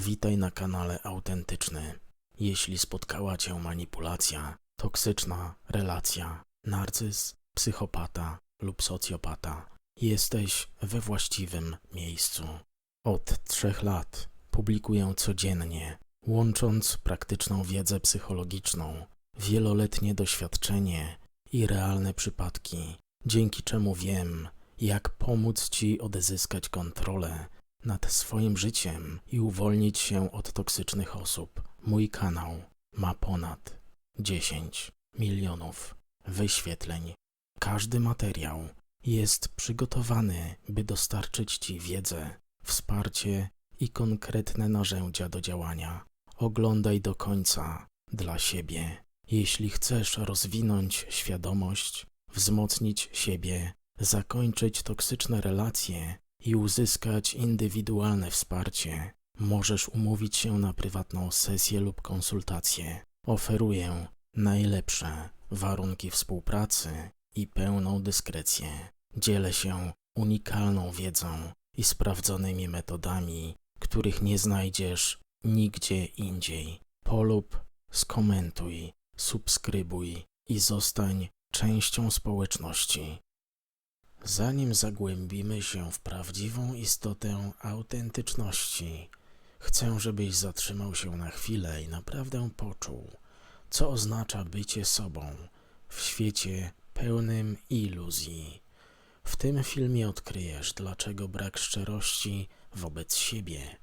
Witaj na kanale Autentyczny. Jeśli spotkała Cię manipulacja, toksyczna relacja, narcyz, psychopata lub socjopata, jesteś we właściwym miejscu. Od trzech lat publikuję codziennie, łącząc praktyczną wiedzę psychologiczną, wieloletnie doświadczenie i realne przypadki, dzięki czemu wiem, jak pomóc Ci odzyskać kontrolę nad swoim życiem i uwolnić się od toksycznych osób. Mój kanał ma ponad 10 milionów wyświetleń. Każdy materiał jest przygotowany, by dostarczyć Ci wiedzę, wsparcie i konkretne narzędzia do działania. Oglądaj do końca dla siebie. Jeśli chcesz rozwinąć świadomość, wzmocnić siebie, zakończyć toksyczne relacje i uzyskać indywidualne wsparcie, możesz umówić się na prywatną sesję lub konsultację. Oferuję najlepsze warunki współpracy i pełną dyskrecję. Dzielę się unikalną wiedzą i sprawdzonymi metodami, których nie znajdziesz nigdzie indziej. Polub, skomentuj, subskrybuj i zostań częścią społeczności. Zanim zagłębimy się w prawdziwą istotę autentyczności, chcę, żebyś zatrzymał się na chwilę i naprawdę poczuł, co oznacza bycie sobą w świecie pełnym iluzji. W tym filmie odkryjesz, dlaczego brak szczerości wobec siebie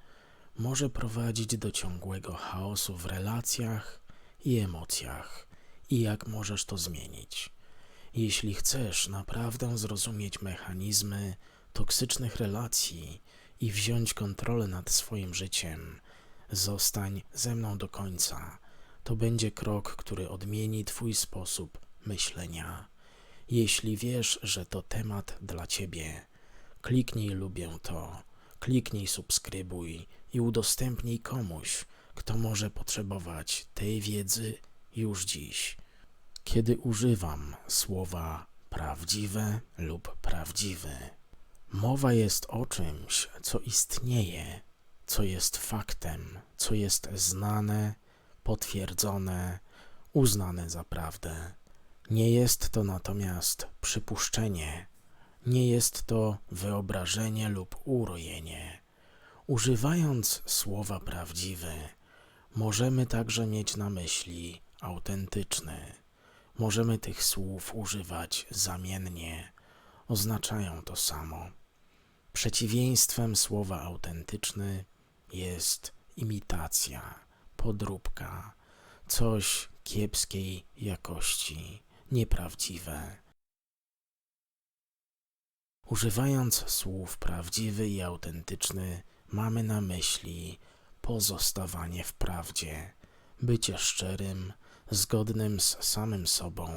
może prowadzić do ciągłego chaosu w relacjach i emocjach i jak możesz to zmienić. Jeśli chcesz naprawdę zrozumieć mechanizmy toksycznych relacji i wziąć kontrolę nad swoim życiem, zostań ze mną do końca. To będzie krok, który odmieni Twój sposób myślenia. Jeśli wiesz, że to temat dla Ciebie, kliknij lubię to, kliknij subskrybuj i udostępnij komuś, kto może potrzebować tej wiedzy już dziś. Kiedy używam słowa prawdziwe lub prawdziwy, mowa jest o czymś, co istnieje, co jest faktem, co jest znane, potwierdzone, uznane za prawdę. Nie jest to natomiast przypuszczenie, nie jest to wyobrażenie lub urojenie. Używając słowa prawdziwy, możemy także mieć na myśli autentyczny. Możemy tych słów używać zamiennie, oznaczają to samo. Przeciwieństwem słowa autentyczny jest imitacja, podróbka, coś kiepskiej jakości, nieprawdziwe. Używając słów prawdziwy i autentyczny, mamy na myśli pozostawanie w prawdzie, bycie szczerym, zgodnym z samym sobą,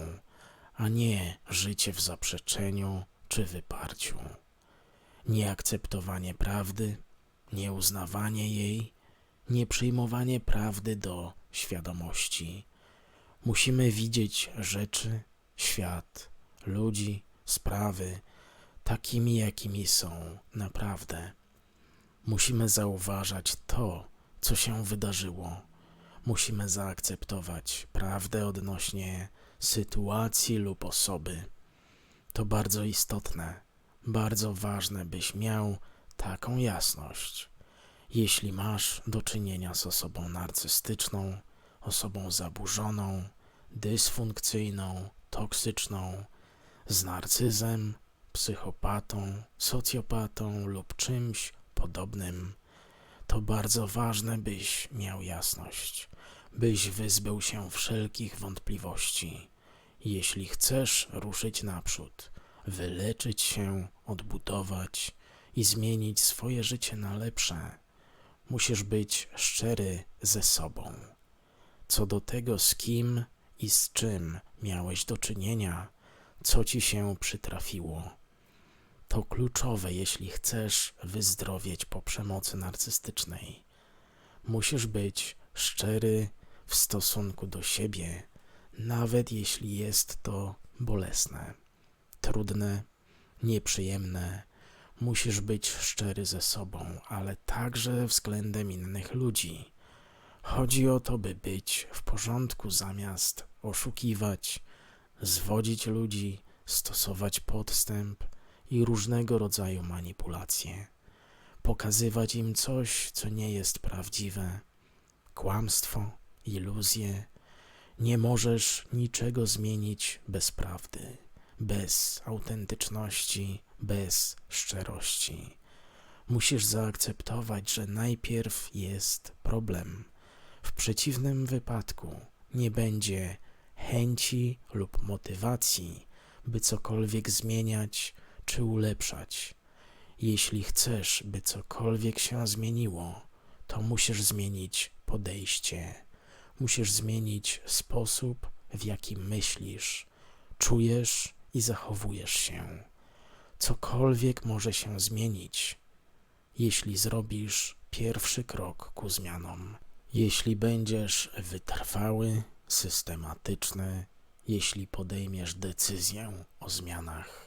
a nie życie w zaprzeczeniu czy wyparciu. Nieakceptowanie prawdy, nieuznawanie jej, nieprzyjmowanie prawdy do świadomości. Musimy widzieć rzeczy, świat, ludzi, sprawy takimi, jakimi są naprawdę. Musimy zauważać to, co się wydarzyło musimy zaakceptować prawdę odnośnie sytuacji lub osoby. To bardzo istotne, bardzo ważne, byś miał taką jasność. Jeśli masz do czynienia z osobą narcystyczną, osobą zaburzoną, dysfunkcyjną, toksyczną, z narcyzem, psychopatą, socjopatą lub czymś podobnym, to bardzo ważne, byś miał jasność byś wyzbył się wszelkich wątpliwości. Jeśli chcesz ruszyć naprzód, wyleczyć się, odbudować i zmienić swoje życie na lepsze, musisz być szczery ze sobą. Co do tego, z kim i z czym miałeś do czynienia, co ci się przytrafiło. To kluczowe, jeśli chcesz wyzdrowieć po przemocy narcystycznej. Musisz być szczery w stosunku do siebie, nawet jeśli jest to bolesne, trudne, nieprzyjemne. Musisz być szczery ze sobą, ale także względem innych ludzi. Chodzi o to, by być w porządku zamiast oszukiwać, zwodzić ludzi, stosować podstęp i różnego rodzaju manipulacje, pokazywać im coś, co nie jest prawdziwe, kłamstwo, iluzje. Nie możesz niczego zmienić bez prawdy, bez autentyczności, bez szczerości. Musisz zaakceptować, że najpierw jest problem. W przeciwnym wypadku nie będzie chęci lub motywacji, by cokolwiek zmieniać czy ulepszać. Jeśli chcesz, by cokolwiek się zmieniło, to musisz zmienić podejście. Musisz zmienić sposób, w jaki myślisz, czujesz i zachowujesz się. Cokolwiek może się zmienić, jeśli zrobisz pierwszy krok ku zmianom. Jeśli będziesz wytrwały, systematyczny, jeśli podejmiesz decyzję o zmianach.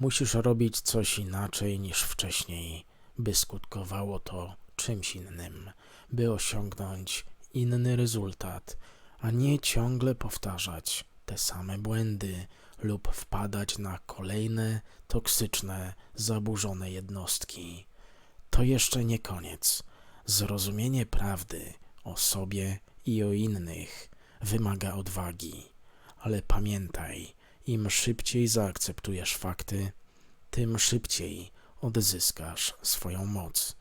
Musisz robić coś inaczej niż wcześniej, by skutkowało to czymś innym, by osiągnąć inny rezultat, a nie ciągle powtarzać te same błędy lub wpadać na kolejne toksyczne, zaburzone jednostki. To jeszcze nie koniec. Zrozumienie prawdy o sobie i o innych wymaga odwagi, ale pamiętaj, im szybciej zaakceptujesz fakty, tym szybciej odzyskasz swoją moc.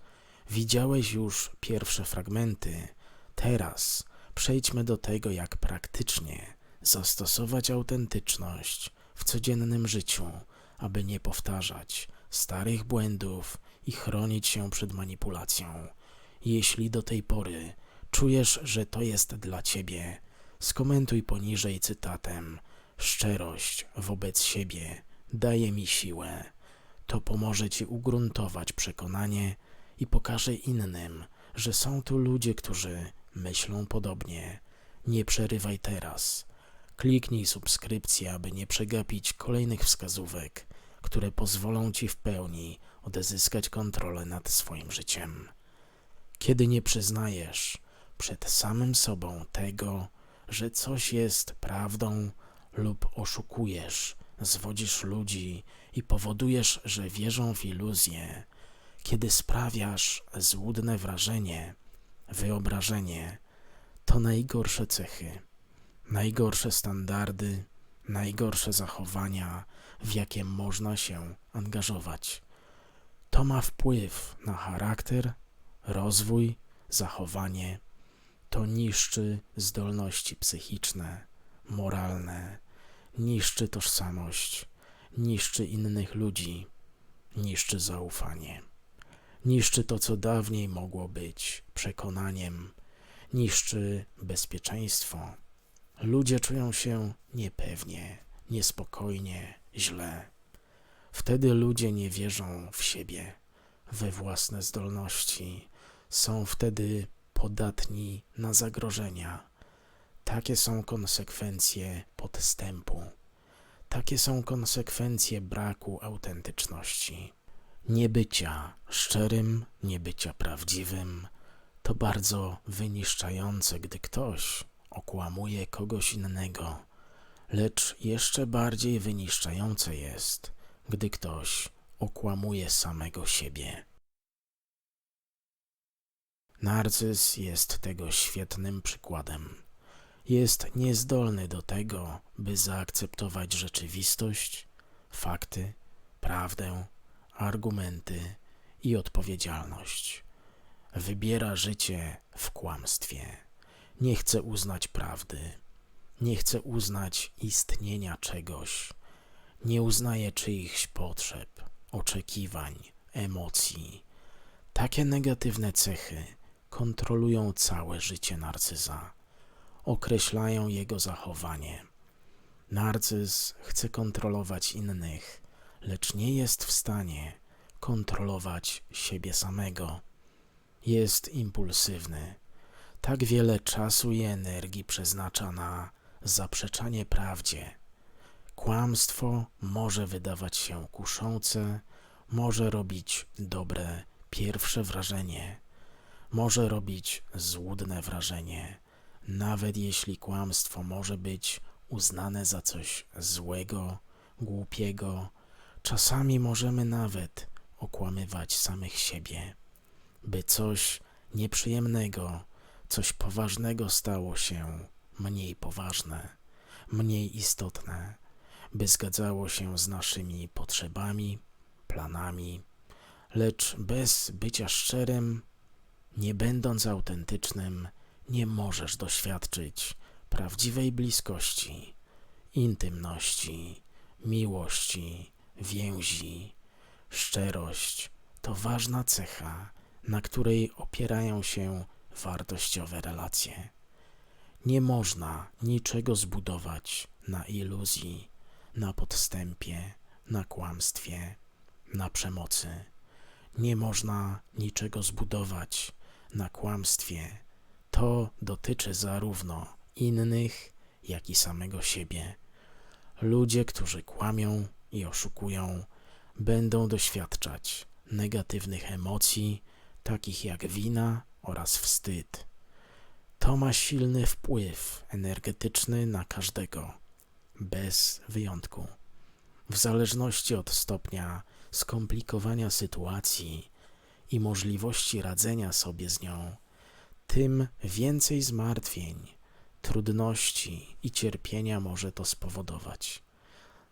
Widziałeś już pierwsze fragmenty, teraz przejdźmy do tego, jak praktycznie zastosować autentyczność w codziennym życiu, aby nie powtarzać starych błędów i chronić się przed manipulacją. Jeśli do tej pory czujesz, że to jest dla ciebie, skomentuj poniżej cytatem: Szczerość wobec siebie daje mi siłę. To pomoże ci ugruntować przekonanie i pokaże innym, że są tu ludzie, którzy myślą podobnie. Nie przerywaj teraz. Kliknij subskrypcję, aby nie przegapić kolejnych wskazówek, które pozwolą ci w pełni odzyskać kontrolę nad swoim życiem. Kiedy nie przyznajesz przed samym sobą tego, że coś jest prawdą lub oszukujesz, zwodzisz ludzi i powodujesz, że wierzą w iluzję, kiedy sprawiasz złudne wrażenie, wyobrażenie, to najgorsze cechy, najgorsze standardy, najgorsze zachowania, w jakie można się angażować. To ma wpływ na charakter, rozwój, zachowanie. To niszczy zdolności psychiczne, moralne, niszczy tożsamość, niszczy innych ludzi, niszczy zaufanie. Niszczy to, co dawniej mogło być przekonaniem, niszczy bezpieczeństwo. Ludzie czują się niepewnie, niespokojnie, źle. Wtedy ludzie nie wierzą w siebie, we własne zdolności, są wtedy podatni na zagrożenia. Takie są konsekwencje podstępu. Takie są konsekwencje braku autentyczności. Niebycia szczerym, niebycia prawdziwym to bardzo wyniszczające, gdy ktoś okłamuje kogoś innego, lecz jeszcze bardziej wyniszczające jest, gdy ktoś okłamuje samego siebie. Narcyz jest tego świetnym przykładem. Jest niezdolny do tego, by zaakceptować rzeczywistość, fakty, prawdę, argumenty i odpowiedzialność. Wybiera życie w kłamstwie. Nie chce uznać prawdy. Nie chce uznać istnienia czegoś. Nie uznaje czyichś potrzeb, oczekiwań, emocji. Takie negatywne cechy kontrolują całe życie narcyza, określają jego zachowanie. Narcyz chce kontrolować innych, lecz nie jest w stanie kontrolować siebie samego. Jest impulsywny. Tak wiele czasu i energii przeznacza na zaprzeczanie prawdzie. Kłamstwo może wydawać się kuszące, może robić dobre pierwsze wrażenie, może robić złudne wrażenie, nawet jeśli kłamstwo może być uznane za coś złego, głupiego, czasami możemy nawet okłamywać samych siebie, by coś nieprzyjemnego, coś poważnego stało się mniej poważne, mniej istotne, by zgadzało się z naszymi potrzebami, planami, lecz bez bycia szczerym, nie będąc autentycznym, nie możesz doświadczyć prawdziwej bliskości, intymności, miłości, więzi. Szczerość to ważna cecha, na której opierają się wartościowe relacje. Nie można niczego zbudować na iluzji, na podstępie, na kłamstwie, na przemocy. Nie można niczego zbudować na kłamstwie. To dotyczy zarówno innych, jak i samego siebie. Ludzie, którzy kłamią i oszukują, będą doświadczać negatywnych emocji, takich jak wina oraz wstyd. To ma silny wpływ energetyczny na każdego, bez wyjątku. W zależności od stopnia skomplikowania sytuacji i możliwości radzenia sobie z nią, tym więcej zmartwień, trudności i cierpienia może to spowodować.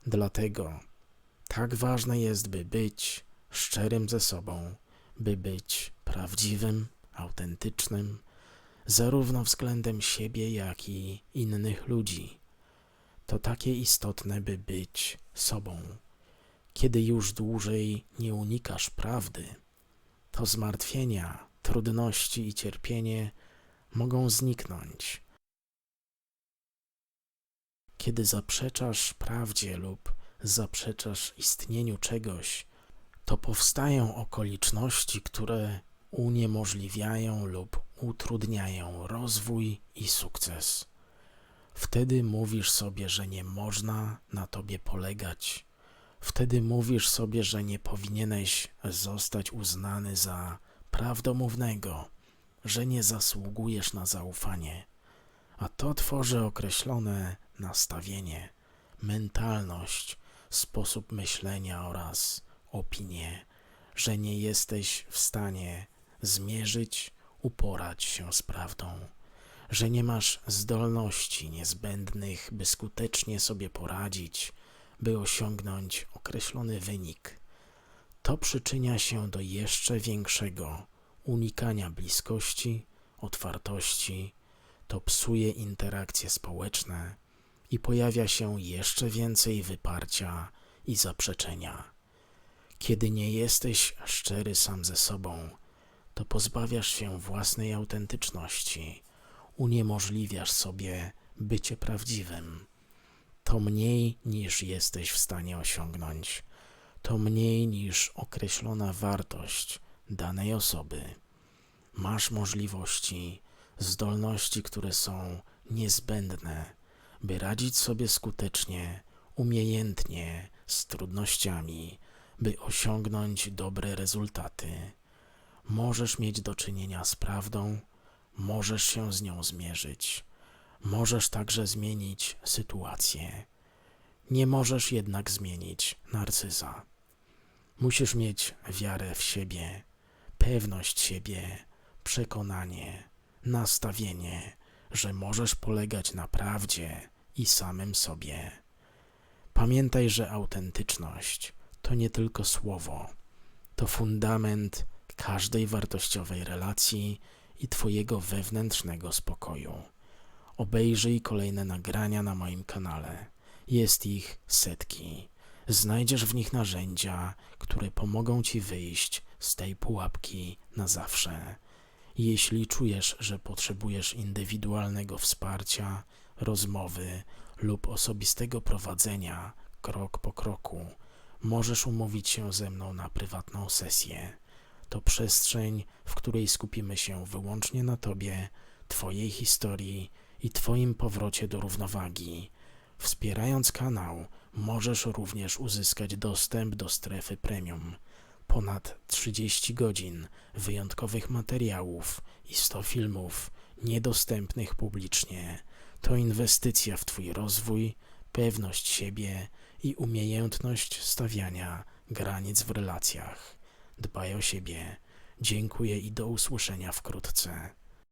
Dlatego tak ważne jest, by być szczerym ze sobą, by być prawdziwym, autentycznym, zarówno względem siebie, jak i innych ludzi. To takie istotne, by być sobą. Kiedy już dłużej nie unikasz prawdy, to zmartwienia, trudności i cierpienie mogą zniknąć. Kiedy zaprzeczasz prawdzie lub zaprzeczasz istnieniu czegoś, to powstają okoliczności, które uniemożliwiają lub utrudniają rozwój i sukces. Wtedy mówisz sobie, że nie można na tobie polegać. Wtedy mówisz sobie, że nie powinieneś zostać uznany za prawdomównego, że nie zasługujesz na zaufanie. A to tworzy określone nastawienie, mentalność, sposób myślenia oraz opinię, że nie jesteś w stanie zmierzyć, uporać się z prawdą, że nie masz zdolności niezbędnych, by skutecznie sobie poradzić, by osiągnąć określony wynik. To przyczynia się do jeszcze większego unikania bliskości, otwartości, to psuje interakcje społeczne i pojawia się jeszcze więcej wyparcia i zaprzeczenia. Kiedy nie jesteś szczery sam ze sobą, to pozbawiasz się własnej autentyczności, uniemożliwiasz sobie bycie prawdziwym. To mniej niż jesteś w stanie osiągnąć, to mniej niż określona wartość danej osoby. Masz możliwości, zdolności, które są niezbędne, by radzić sobie skutecznie, umiejętnie z trudnościami, by osiągnąć dobre rezultaty. Możesz mieć do czynienia z prawdą, możesz się z nią zmierzyć, możesz także zmienić sytuację. Nie możesz jednak zmienić narcyza. Musisz mieć wiarę w siebie, pewność siebie, przekonanie, nastawienie, że możesz polegać na prawdzie i samym sobie. Pamiętaj, że autentyczność to nie tylko słowo, to fundament każdej wartościowej relacji i Twojego wewnętrznego spokoju. Obejrzyj kolejne nagrania na moim kanale. Jest ich setki. Znajdziesz w nich narzędzia, które pomogą Ci wyjść z tej pułapki na zawsze. Jeśli czujesz, że potrzebujesz indywidualnego wsparcia, rozmowy lub osobistego prowadzenia krok po kroku, możesz umówić się ze mną na prywatną sesję. To przestrzeń, w której skupimy się wyłącznie na Tobie, Twojej historii i Twoim powrocie do równowagi. Wspierając kanał, możesz również uzyskać dostęp do strefy premium. Ponad 30 godzin wyjątkowych materiałów i 100 filmów niedostępnych publicznie. To inwestycja w Twój rozwój, pewność siebie i umiejętność stawiania granic w relacjach. Dbaj o siebie. Dziękuję i do usłyszenia wkrótce.